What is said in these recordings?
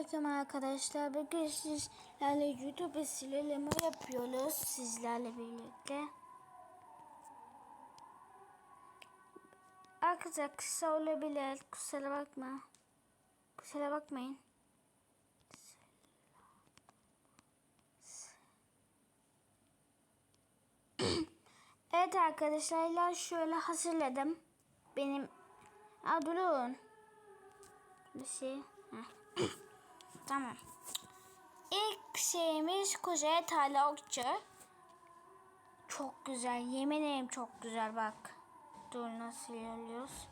Selamünaleyküm arkadaşlar. Bugün sizlerle YouTube sileleme yapıyoruz sizlerle birlikte. Arkadaşlar kısa olabilir. Kusura bakma. Kusura bakmayın. evet arkadaşlar şöyle hazırladım. Benim... Aa durun. Bir şey. Heh. Tamam. İlk şeyimiz Kuzey Tarla Okçu. Çok güzel. Yemin ederim çok güzel bak. Dur nasıl ilerliyoruz.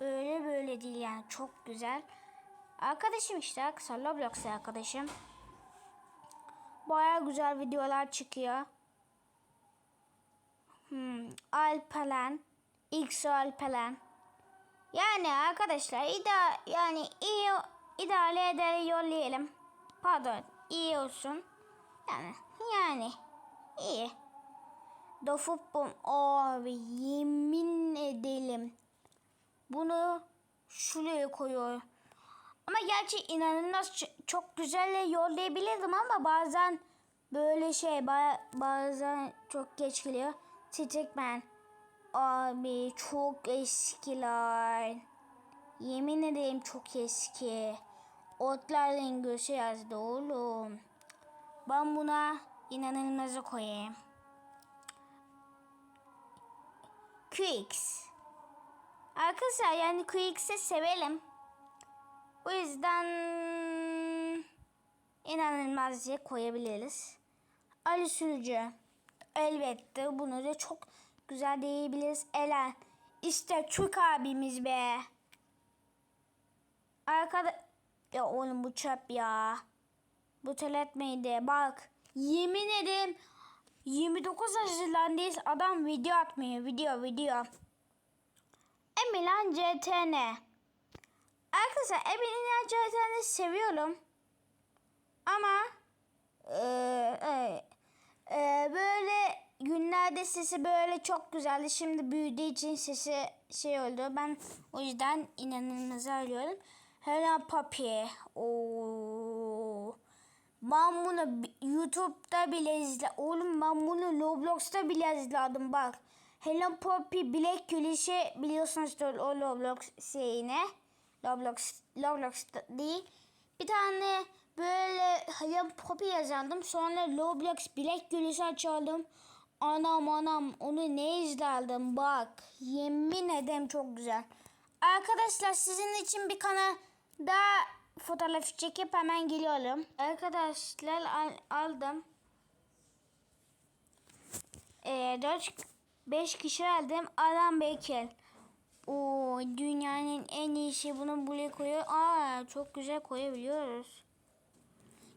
Öyle böyle değil yani çok güzel. Arkadaşım işte Roblox arkadaşım. Baya güzel videolar çıkıyor. Hmm, Alperen. X Alperen. Yani arkadaşlar yani iyi idare eder yollayalım. Pardon iyi olsun. Yani yani iyi. Dofupum abi yemin edelim. Bunu şuraya koyuyor. Ama gerçi inanılmaz çok güzel yollayabilirdim ama bazen böyle şey ba- bazen çok geç geliyor. Stickman. Abi çok eskiler. Yemin ederim çok eski. Otlarla göğsü yazdı oğlum. Ben buna inanılmazı koyayım. Quicks. Arkadaşlar yani Quicks'i sevelim. O yüzden inanılmazı koyabiliriz. Ali Sürücü. Elbette bunu da çok güzel diyebiliriz. Elen. İşte Türk abimiz be. Arkada... Ya oğlum bu çöp ya. Bu telet miydi? Bak. Yemin ederim 29 Haziran'dayız. Adam video atmıyor. Video video. Emilan CTN. Arkadaşlar Emilan CTN'i seviyorum. Ama eee, e, e, böyle günlerde sesi böyle çok güzeldi. Şimdi büyüdüğü için sesi şey oldu. Ben o yüzden inanılmaz arıyorum. Hello Papi. Oo. Ben bunu YouTube'da bile izle. Oğlum ben bunu Roblox'ta bile izledim bak. Hello Poppy Black Gülüşü biliyorsunuzdur o Roblox şeyine. Roblox, Roblox değil. Bir tane böyle Hello Poppy yazandım. Sonra Roblox Black Gülüşü açalım. Anam anam onu ne izlerdim bak. Yemin ederim çok güzel. Arkadaşlar sizin için bir kanal daha fotoğraf çekip hemen geliyorum. Arkadaşlar al- aldım. Ee, 4 5 kişi aldım. Adam Bekir. O dünyanın en iyisi bunu buraya koyuyor. Aa çok güzel koyabiliyoruz.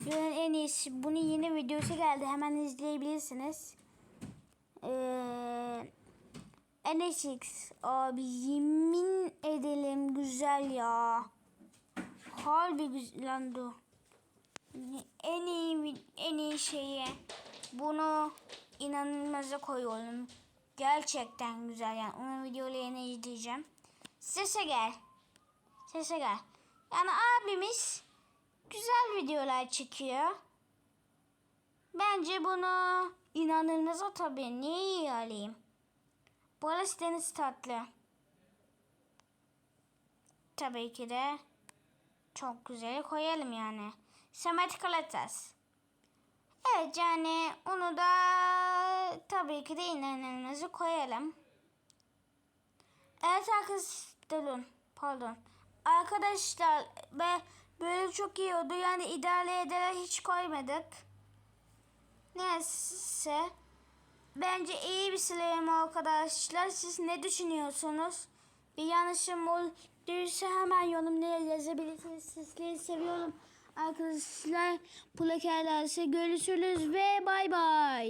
Dünyanın en iyisi. Bunun yeni videosu geldi. Hemen izleyebilirsiniz. Ee, NSX. Abi yemin edelim güzel ya. Harbi güzel lan dur. En iyi en iyi şeyi bunu inanılmaza koyuyorum. Gerçekten güzel yani. Onun videolarını izleyeceğim. Sese gel. Sese gel. Yani abimiz güzel videolar çekiyor. Bence bunu inanılmaza tabii. Niye iyi alayım? Burası deniz tatlı. Tabii ki de çok güzel koyalım yani. Samet Kalatas. Evet yani onu da tabii ki de inanılmazı koyalım. Evet arkadaşlar pardon. Arkadaşlar be böyle çok iyi oldu. Yani idare ederek hiç koymadık. Neyse. Bence iyi bir silahım arkadaşlar. Siz ne düşünüyorsunuz? Bir yanlışım olduysa hemen yorumlara yazabilirsiniz. Sizleri seviyorum. Arkadaşlar plakerlerse görüşürüz ve bay bay.